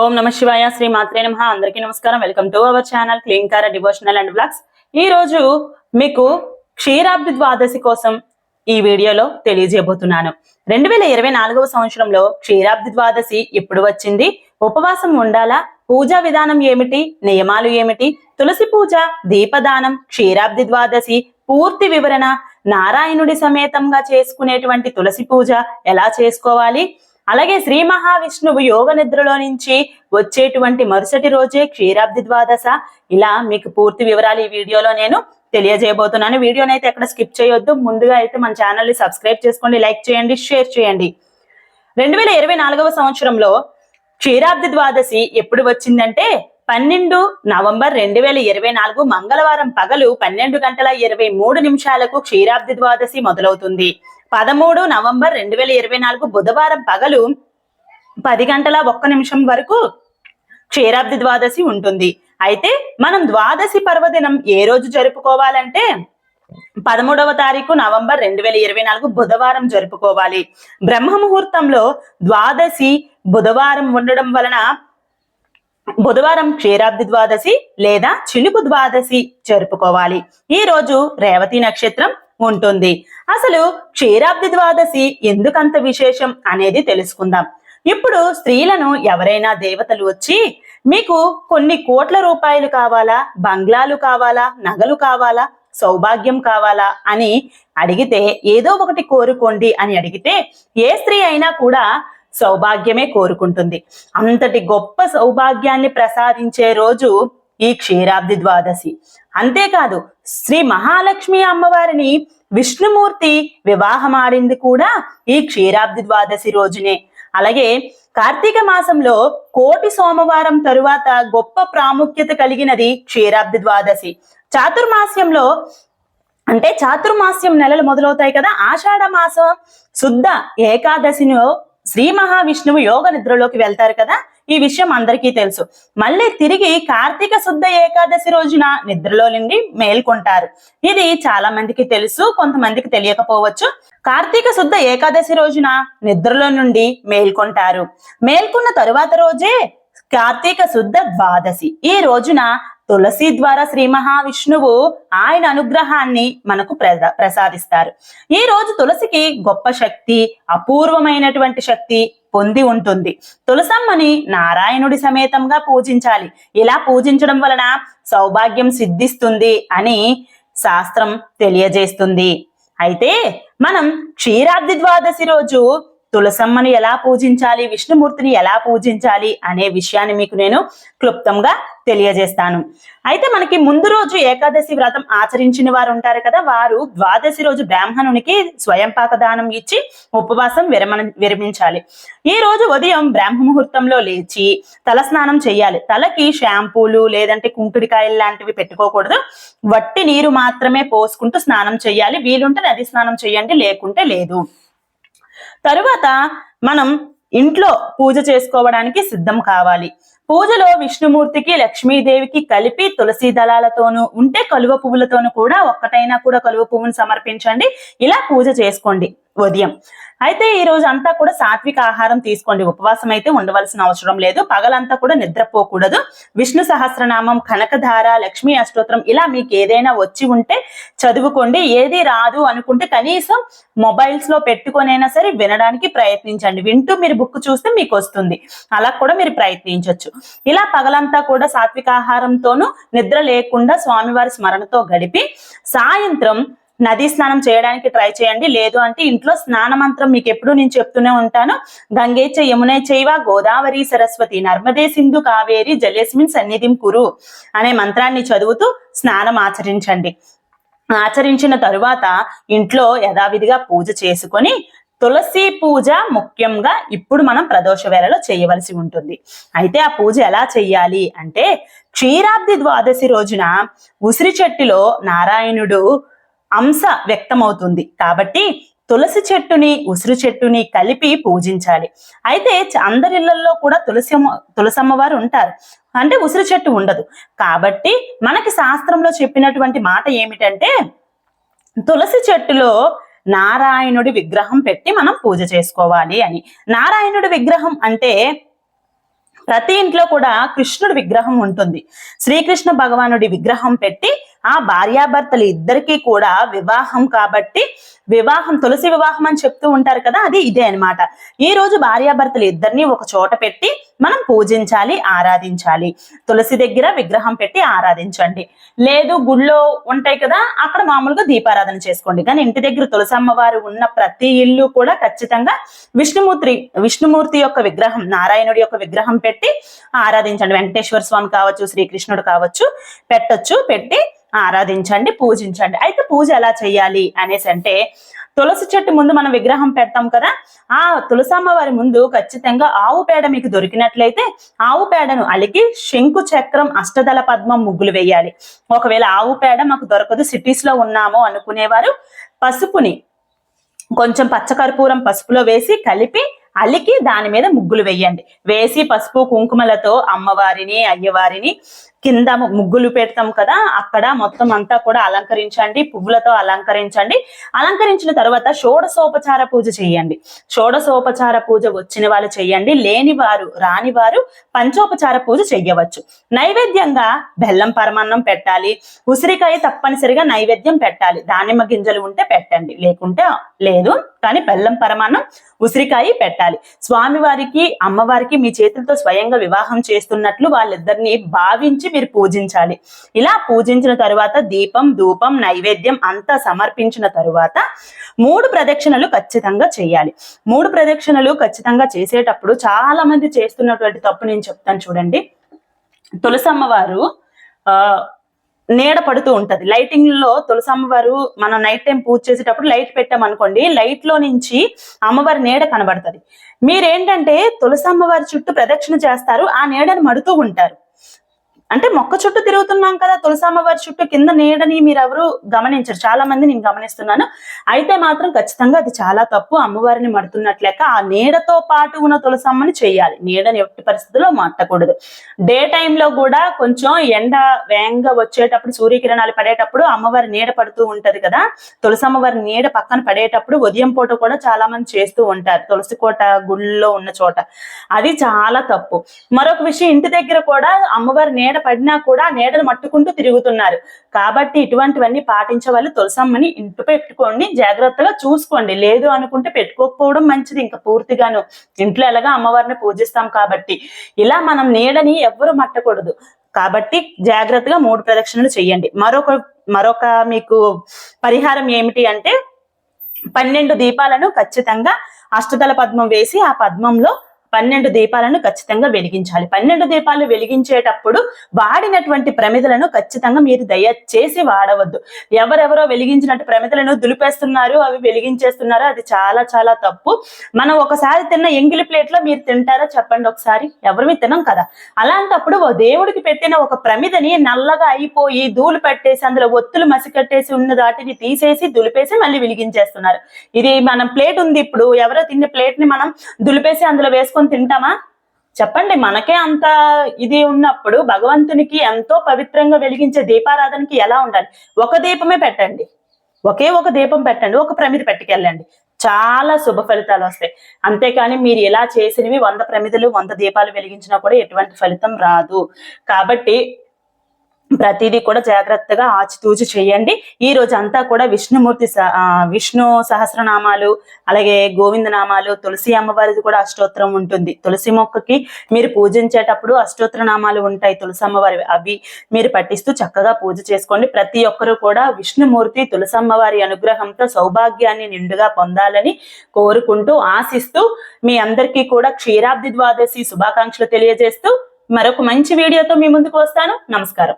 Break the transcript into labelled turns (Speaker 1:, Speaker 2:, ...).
Speaker 1: ఓం నమ శివాయ శ్రీ మాత్రే నమ. అందరికీ నమస్కారం. వెల్కమ్ టు అవర్ ఛానల్ క్లీన్కార డివోషనల్ అండ్ బ్లాగ్స్ ఈ రోజు మీకు క్షీరాబ్ది ద్వాదశి కోసం ఈ వీడియోలో తెలియజేయబోతున్నాను. రెండు వేల ఇరవై నాలుగవ సంవత్సరంలో క్షీరాబ్ది ద్వాదశి ఎప్పుడు వచ్చింది? ఉపవాసం ఉండాలా? పూజా విధానం ఏమిటి? నియమాలు ఏమిటి? తులసి పూజ దీపదానం క్షీరాబ్ది ద్వాదశి పూర్తి వివరణ నారాయణుడి సమేతంగా చేసుకునేటువంటి తులసి పూజ ఎలా చేసుకోవాలి? అలాగే శ్రీ మహావిష్ణువు యోగ నిద్రలో నుంచి వచ్చేటువంటి మరుసటి రోజే క్షీరాబ్ది ద్వాదశ. ఇలా మీకు పూర్తి వివరాలు ఈ వీడియోలో నేను తెలియజేయబోతున్నాను. వీడియోని అయితే ఎక్కడ స్కిప్ చేయొద్దు. ముందుగా అయితే మన ఛానల్ని సబ్స్క్రైబ్ చేసుకోండి లైక్ చేయండి షేర్ చేయండి. రెండు వేల ఇరవై నాలుగవ సంవత్సరంలో క్షీరాబ్ది ద్వాదశి ఎప్పుడు వచ్చిందంటే పన్నెండు నవంబర్ రెండు వేల ఇరవై నాలుగు మంగళవారం పగలు పన్నెండు గంటల ఇరవై మూడు నిమిషాలకు క్షీరాబ్ది ద్వాదశి మొదలవుతుంది. పదమూడు నవంబర్ రెండు వేల ఇరవై నాలుగు బుధవారం పగలు పది గంటల ఒక్క నిమిషం వరకు క్షీరాబ్ది ద్వాదశి ఉంటుంది. అయితే మనం ద్వాదశి పర్వదినం ఏ రోజు జరుపుకోవాలంటే పదమూడవ తారీఖు నవంబర్ రెండు వేల ఇరవై నాలుగు బుధవారం జరుపుకోవాలి. బ్రహ్మ ముహూర్తంలో ద్వాదశి బుధవారం ఉండడం వలన బుధవారం క్షీరాబ్ది ద్వాదశి లేదా చిలుపు ద్వాదశి జరుపుకోవాలి. ఈ రోజు రేవతి నక్షత్రం ఉంటుంది. అసలు క్షీరాబ్ది ద్వాదశి ఎందుకంత విశేషం అనేది తెలుసుకుందాం. ఇప్పుడు స్త్రీలను ఎవరైనా దేవతలు వచ్చి మీకు కొన్ని కోట్ల రూపాయలు కావాలా? బంగ్లాలు కావాలా? నగలు కావాలా? సౌభాగ్యం కావాలా? అని అడిగితే ఏదో ఒకటి కోరుకోండి అని అడిగితే ఏ స్త్రీ అయినా కూడా సౌభాగ్యమే కోరుకుంటుంది. అంతటి గొప్ప సౌభాగ్యాన్ని ప్రసాదించే రోజు ఈ క్షీరాబ్ది ద్వాదశి. అంతేకాదు శ్రీ మహాలక్ష్మి అమ్మవారిని విష్ణుమూర్తి వివాహమాడింది కూడా ఈ క్షీరాబ్ది ద్వాదశి రోజునే. అలాగే కార్తీక మాసంలో కోటి సోమవారం తరువాత గొప్ప ప్రాముఖ్యత కలిగినది క్షీరాబ్ది ద్వాదశి. చాతుర్మాస్యంలో అంటే చాతుర్మాస్యం నెలలు మొదలవుతాయి కదా ఆషాఢ మాసం శుద్ధ ఏకాదశిలో శ్రీ మహావిష్ణువు యోగ నిద్రలోకి వెళ్తారు కదా? ఈ విషయం అందరికీ తెలుసు. మళ్ళీ తిరిగి కార్తీక శుద్ధ ఏకాదశి రోజున నిద్రలో నుండి మేల్కొంటారు. ఇది చాలా మందికి తెలుసు కొంతమందికి తెలియకపోవచ్చు. కార్తీక శుద్ధ ఏకాదశి రోజున నిద్రలో నుండి మేల్కొంటారు. మేల్కొన్న తరువాత రోజే కార్తీక శుద్ధ ద్వాదశి. ఈ రోజున తులసి ద్వారా శ్రీ మహావిష్ణువు ఆయన అనుగ్రహాన్ని మనకు ప్రసాదిస్తారు. ఈ రోజు తులసికి గొప్ప శక్తి అపూర్వమైనటువంటి శక్తి పొంది ఉంటుంది. తులసమ్మని నారాయణుడి సమేతంగా పూజించాలి. ఇలా పూజించడం వలన సౌభాగ్యం సిద్ధిస్తుంది అని శాస్త్రం తెలియజేస్తుంది. అయితే మనం క్షీరాబ్ది ద్వాదశి రోజు తులసమ్మను ఎలా పూజించాలి? విష్ణుమూర్తిని ఎలా పూజించాలి? అనే విషయాన్ని మీకు నేను క్లుప్తంగా తెలియజేస్తాను. అయితే మనకి ముందు రోజు ఏకాదశి వ్రతం ఆచరించిన వారు ఉంటారు కదా వారు ద్వాదశి రోజు బ్రాహ్మణునికి స్వయంపాక దానం ఇచ్చి ఉపవాసం విరమణ విరమించాలి. ఈ రోజు ఉదయం బ్రాహ్మ ముహూర్తంలో లేచి తల స్నానం చేయాలి. తలకి షాంపూలు లేదంటే కుంకుడికాయలు లాంటివి పెట్టుకోకూడదు. వట్టి నీరు మాత్రమే పోసుకుంటూ స్నానం చేయాలి. వీలుంటే నది స్నానం చేయండి లేకుంటే లేదు. తరువాత మనం ఇంట్లో పూజ చేసుకోవడానికి సిద్ధం కావాలి. పూజలో విష్ణుమూర్తికి లక్ష్మీదేవికి కలిపి తులసి దళాలతోనూ ఉంటే కలువ పువ్వులతోనూ కూడా ఒక్కటైనా కూడా కలువ పువ్వును సమర్పించండి. ఇలా పూజ చేసుకోండి. ఉదయం. అయితే ఈ రోజు అంతా కూడా సాత్విక ఆహారం తీసుకోండి. ఉపవాసం అయితే ఉండవలసిన అవసరం లేదు. పగలంతా కూడా నిద్రపోకూడదు. విష్ణు సహస్రనామం కనకధార లక్ష్మీ అష్టోత్రం ఇలా మీకు ఏదైనా వచ్చి ఉంటే చదువుకోండి. ఏది రాదు అనుకుంటే కనీసం మొబైల్స్లో పెట్టుకొనైనా సరే వినడానికి ప్రయత్నించండి. వింటూ మీరు బుక్ చూస్తే మీకు వస్తుంది. అలా కూడా మీరు ప్రయత్నించవచ్చు ఇలా పగలంతా కూడా సాత్విక ఆహారంతోనూ నిద్ర లేకుండా స్వామివారి స్మరణతో గడిపి సాయంత్రం నదీ స్నానం చేయడానికి ట్రై చేయండి. లేదు అంటే ఇంట్లో స్నాన మంత్రం మీకు ఎప్పుడు నేను చెప్తూనే ఉంటాను. గంగేచ యమునే చైవ గోదావరి సరస్వతి నర్మదే సింధు కావేరి జలేస్మిన్ సన్నిధిం కురు అనే మంత్రాన్ని చదువుతూ స్నానం ఆచరించండి. ఆచరించిన తరువాత ఇంట్లో యథావిధిగా పూజ చేసుకొని తులసి పూజ ముఖ్యంగా ఇప్పుడు మనం ప్రదోష వేళలో చేయవలసి ఉంటుంది. అయితే ఆ పూజ ఎలా చెయ్యాలి అంటే క్షీరాబ్ది ద్వాదశి రోజున ఉసిరి చెట్టులో నారాయణుడు అంశ వ్యక్తమవుతుంది. కాబట్టి తులసి చెట్టుని ఉసిరి చెట్టుని కలిపి పూజించాలి. అయితే చ- అందరిళ్ళలో కూడా తులసి అమ్మ- ఉంటారు. అంటే ఉసిరి చెట్టు ఉండదు. కాబట్టి మనకి శాస్త్రంలో చెప్పినటువంటి మాట ఏమిటంటే తులసి చెట్టులో నారాయణుడి విగ్రహం పెట్టి మనం పూజ చేసుకోవాలి అని. నారాయణుడి విగ్రహం అంటే ప్రతి ఇంట్లో కూడా కృష్ణుడి విగ్రహం ఉంటుంది. శ్రీకృష్ణ భగవానుడి విగ్రహం పెట్టి ఆ భార్యాభర్తలు ఇద్దరికీ కూడా వివాహం కాబట్టి వివాహం తులసి వివాహం అని చెప్తూ ఉంటారు కదా అది ఇదే అన్నమాట. ఈ రోజు భార్యాభర్తలు ఇద్దరిని ఒక చోట పెట్టి మనం పూజించాలి ఆరాధించాలి. తులసి దగ్గర విగ్రహం పెట్టి ఆరాధించండి. లేదు గుళ్ళో ఉంటాయి కదా అక్కడ మామూలుగా దీపారాధన చేసుకోండి. కానీ ఇంటి దగ్గర తులసి అమ్మవారు ఉన్న ప్రతి ఇల్లు కూడా ఖచ్చితంగా విష్ణుమూర్తి విష్ణుమూర్తి యొక్క విగ్రహం నారాయణుడి యొక్క విగ్రహం పెట్టి ఆరాధించండి. వెంకటేశ్వర స్వామి కావచ్చు శ్రీకృష్ణుడు కావచ్చు పెట్టొచ్చు పెట్టి ఆరాధించండి పూజించండి. అయితే పూజ ఎలా చేయాలి అనేసి అంటే తులసి చెట్టు ముందు మనం విగ్రహం పెడతాం కదా ఆ తులసమ్మ వారి ముందు ఖచ్చితంగా ఆవు పేడ మీకు దొరికినట్లయితే ఆవు పేడను అలికి శంకు చక్రం అష్టదళ పద్మం ముగ్గులు వేయాలి. ఒకవేళ ఆవు పేడ మాకు దొరకదు సిటీస్లో ఉన్నాము అనుకునేవారు పసుపుని కొంచెం పచ్చకర్పూరం పసుపులో వేసి కలిపి అలికి దాని మీద ముగ్గులు వేయండి. వేసి పసుపు కుంకుమలతో అమ్మవారిని అయ్యవారిని కింద ముగ్గులు పెడతాం కదా అక్కడ మొత్తం అంతా కూడా అలంకరించండి పువ్వులతో అలంకరించండి. అలంకరించిన తర్వాత షోడసోపచార పూజ చేయండి. షోడసోపచార పూజ వచ్చిన వాళ్ళు చేయండి లేని వారు రాని వారు పంచోపచార పూజ చెయ్యవచ్చు. నైవేద్యంగా బెల్లం పరమాన్నం పెట్టాలి ఉసిరికాయ తప్పనిసరిగా నైవేద్యం పెట్టాలి. దానిమ్మ గింజలు ఉంటే పెట్టండి లేకుంటే లేదు కానీ బెల్లం పరమాన్నం ఉసిరికాయ పెట్టాలి. స్వామివారికి అమ్మవారికి మీ చేతులతో స్వయంగా వివాహం చేస్తున్నట్లు వాళ్ళిద్దరిని భావించి మీరు పూజించాలి. ఇలా పూజించిన తరువాత దీపం ధూపం నైవేద్యం అంతా సమర్పించిన తరువాత మూడు ప్రదక్షిణలు ఖచ్చితంగా చేయాలి. మూడు ప్రదక్షిణలు ఖచ్చితంగా చేసేటప్పుడు చాలా మంది చేస్తున్నటువంటి తప్పు నేను చెప్తాను చూడండి. తులసమ్మ వారు ఆ నీడ పడుతూ ఉంటది. లైటింగ్లో తులసి అమ్మవారు మనం నైట్ టైం పూజ చేసేటప్పుడు లైట్ పెట్టామనుకోండి లైట్లో నుంచి అమ్మవారి నీడ కనబడుతుంది. మీరేంటంటే తులసి అమ్మవారి చుట్టూ ప్రదక్షిణ చేస్తారు ఆ నీడను మడుతూ ఉంటారు. అంటే మొక్క చుట్టూ తిరుగుతున్నాం కదా తులసమ్మ వారి చుట్టూ కింద నీడని మీరు ఎవరు గమనించరు. చాలా మంది నేను గమనిస్తున్నాను. అయితే మాత్రం ఖచ్చితంగా అది చాలా తప్పు. అమ్మవారిని మడుతున్నట్లేక ఆ నీడతో పాటు ఉన్న తులసమ్మని చేయాలి నీడని ఎట్టి పరిస్థితుల్లో మట్టకూడదు. డే టైంలో కూడా కొంచెం ఎండ వేగంగా వచ్చేటప్పుడు సూర్యకిరణాలు పడేటప్పుడు అమ్మవారి నీడ పడుతూ ఉంటది కదా తులసమ్మ వారి నీడ పక్కన పడేటప్పుడు ఉదయం పూట కూడా చాలా మంది చేస్తూ ఉంటారు. తులసి కోట గుళ్ళో ఉన్న చోట. అది చాలా తప్పు. మరొక విషయం ఇంటి దగ్గర కూడా అమ్మవారి నీడ నీడ పడినా కూడా నీడను మట్టుకుంటూ తిరుగుతున్నారు. కాబట్టి ఇటువంటివన్నీ పాటించే వాళ్ళు తులసమ్మని ఇంటి పెట్టుకోండి. జాగ్రత్తగా చూసుకోండి. లేదు అనుకుంటే పెట్టుకోకపోవడం మంచిది. ఇంకా పూర్తిగాను ఇంట్లో ఎలాగా అమ్మవారిని పూజిస్తాం కాబట్టి. ఇలా మనం నీడని ఎవ్వరు మట్టకూడదు. కాబట్టి జాగ్రత్తగా మూడు ప్రదక్షిణలు చేయండి. మరొక మరొక మీకు పరిహారం ఏమిటి అంటే పన్నెండు దీపాలను ఖచ్చితంగా అష్టదళ పద్మం వేసి ఆ పద్మంలో పన్నెండు దీపాలను ఖచ్చితంగా వెలిగించాలి. పన్నెండు దీపాలు వెలిగించేటప్పుడు వాడినటువంటి ప్రమిదలను ఖచ్చితంగా మీరు దయచేసి వాడవద్దు. ఎవరెవరో వెలిగించినట్టు ప్రమిదలను దులిపేస్తున్నారు అవి వెలిగించేస్తున్నారు అది చాలా చాలా తప్పు. మనం ఒకసారి తిన్న ఎంగిలి ప్లేట్లో మీరు తింటారా చెప్పండి ఒకసారి. ఎవరు తినం కదా. అలాంటప్పుడు దేవుడికి పెట్టిన ఒక ప్రమిదని నల్లగా అయిపోయి ధూళి పట్టేసి అందులో ఒత్తులు మసికట్టేసి ఉన్న దాటిని తీసేసి దులిపేసి మళ్ళీ వెలిగించేస్తున్నారు. ఇది మనం ప్లేట్ ఉంది ఇప్పుడు. ఎవరో తిన్న ప్లేట్ని మనం దులిపేసి అందులో వేసుకొని చేసుకొని తింటామా? చెప్పండి మనకే అంత ఇది ఉన్నప్పుడు భగవంతునికి ఎంతో పవిత్రంగా వెలిగించే దీపారాధనకి ఎలా ఉండాలి? ఒక దీపమే పెట్టండి. ఒకే ఒక దీపం పెట్టండి ఒక ప్రమిది పెట్టుకెళ్ళండి. చాలా శుభ ఫలితాలు వస్తాయి. అంతేకాని మీరు ఎలా చేసినవి వంద ప్రమిదలు వంద దీపాలు వెలిగించినా కూడా ఎటువంటి ఫలితం రాదు. కాబట్టి ప్రతిదీ కూడా జాగ్రత్తగా ఆచితూచి చేయండి. ఈ రోజు అంతా కూడా విష్ణుమూర్తి విష్ణు సహస్రనామాలు అలాగే గోవింద నామాలు తులసి అమ్మవారిది కూడా అష్టోత్తరం ఉంటుంది. తులసి మొక్కకి మీరు పూజించేటప్పుడు అష్టోత్తర నామాలు ఉంటాయి తులసి అమ్మవారి అవి మీరు పట్టిస్తూ చక్కగా పూజ చేసుకోండి. ప్రతి ఒక్కరూ కూడా విష్ణుమూర్తి తులసి అమ్మవారి అనుగ్రహంతో సౌభాగ్యాన్ని నిండుగా పొందాలని కోరుకుంటూ ఆశిస్తూ మీ అందరికీ కూడా క్షీరాబ్ది ద్వాదశి శుభాకాంక్షలు తెలియజేస్తూ మరొక మంచి వీడియోతో మీ ముందుకు వస్తాను. నమస్కారం.